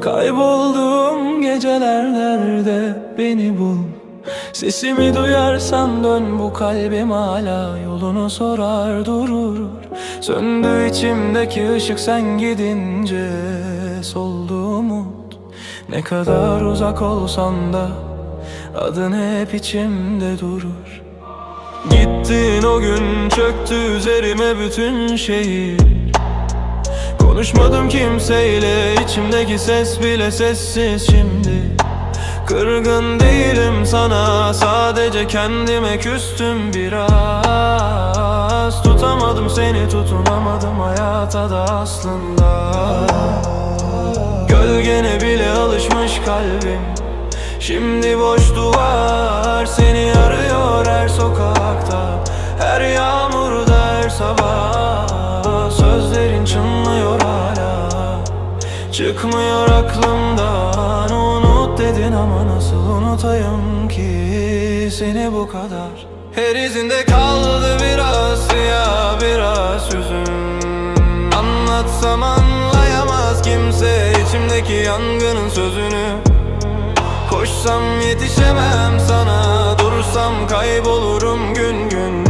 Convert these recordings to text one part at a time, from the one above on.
Kayboldum gecelerde beni bul. Sesimi duyarsan dön bu kalbim hala Yolunu sorar durur. Söndü içimdeki ışık sen gidince Soldu mu? Ne kadar uzak olsan da adın hep içimde durur. Gittin o gün çöktü üzerime bütün şehir. Konuşmadım kimseyle içimdeki ses bile sessiz şimdi. Kırgın değilim sana sadece kendime küstüm biraz. Tutamadım seni tutunamadım hayata da aslında kalbim. Şimdi boş duvar seni arıyor her sokakta. Her yağmurda her sabah Sözlerin çınlıyor hala. Çıkmıyor aklımdan Unut dedin ama nasıl unutayım ki Seni bu kadar? Her izinde kaldı biraz siyah biraz hüzün. Anlatsam anlayamaz kimse içimdeki yangının sözünü Koşsam yetişemem sana. Durursam kaybolurum gün gün.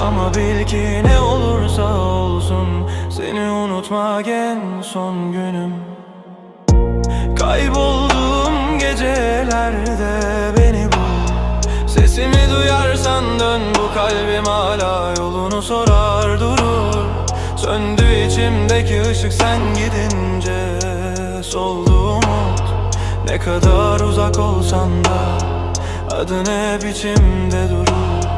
Ama bil ki ne olursa olsun Seni unutmak en son günüm. Kayboldum gecelerde beni bul. Sesimi duyarsan dön bu kalbim hala yolunu sorar durur. Söndü içimdeki ışık sen gidince soldu umut Ne kadar uzak olsan da adın hep içimde durur.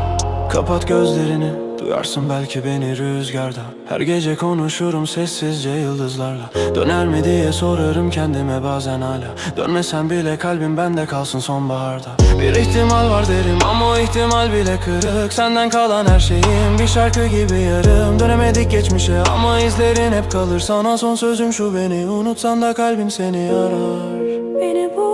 Kapat gözlerini Duyarsın belki beni rüzgarda. Her gece konuşurum sessizce yıldızlarla. Döner mi diye sorarım kendime bazen hala. Dönmesen bile kalbim bende kalsın sonbaharda. Bir ihtimal var derim ama o ihtimal bile kırık. Senden kalan her şeyim bir şarkı gibi yarım. Dönemedik geçmişe ama izlerin hep kalır. Sana son sözüm şu beni unutsan da kalbim seni arar Beni bul